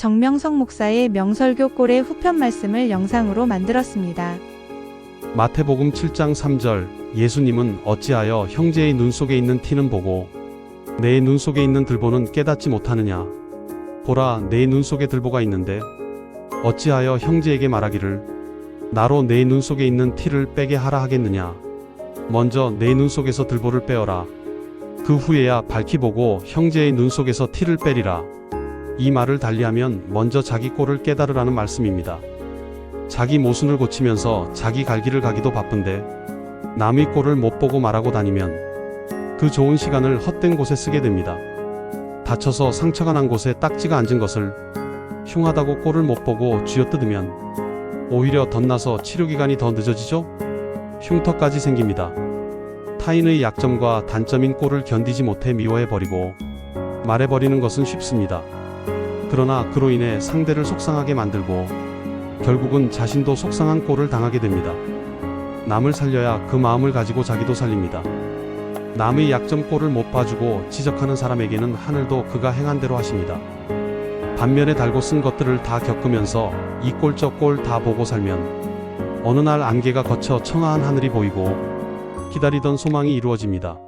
정명석 목사의 명설교 꼴의 후편 말씀을 영상으로 만들었습니다. 마태복음 7장 3절 예수님은 어찌하여 형제의 눈 속에 있는 티는 보고 내 눈 속에 있는 들보는 깨닫지 못하느냐? 보라 내 눈 속에 들보가 있는데 어찌하여 형제에게 말하기를 나로 내 눈 속에 있는 티를 빼게 하라 하겠느냐? 먼저 내 눈 속에서 들보를 빼어라. 그 후에야 밝히 보고 형제의 눈 속에서 티를 빼리라 이 말을 달리하면 먼저 자기 꼴을 깨달으라는 말씀입니다. 자기 모순을 고치면서 자기 갈 길을 가기도 바쁜데 남의 꼴을 못 보고 말하고 다니면 그 좋은 시간을 헛된 곳에 쓰게 됩니다. 다쳐서 상처가 난 곳에 딱지가 앉은 것을 흉하다고 꼴을 못 보고 쥐어뜯으면 오히려 덧나서 치료기간이 더 늦어지죠? 흉터까지 생깁니다. 타인의 약점과 단점인 꼴을 견디지 못해 미워해버리고 말해버리는 것은 쉽습니다. 그러나 그로 인해 상대를 속상하게 만들고 결국은 자신도 속상한 꼴을 당하게 됩니다. 남을 살려야 그 마음을 가지고 자기도 살립니다. 남의 약점 꼴을 못 봐주고 지적하는 사람에게는 하늘도 그가 행한 대로 하십니다. 반면에 달고 쓴 것들을 다 겪으면서 이 꼴 저 꼴 다 보고 살면 어느 날 안개가 거쳐 청아한 하늘이 보이고 기다리던 소망이 이루어집니다.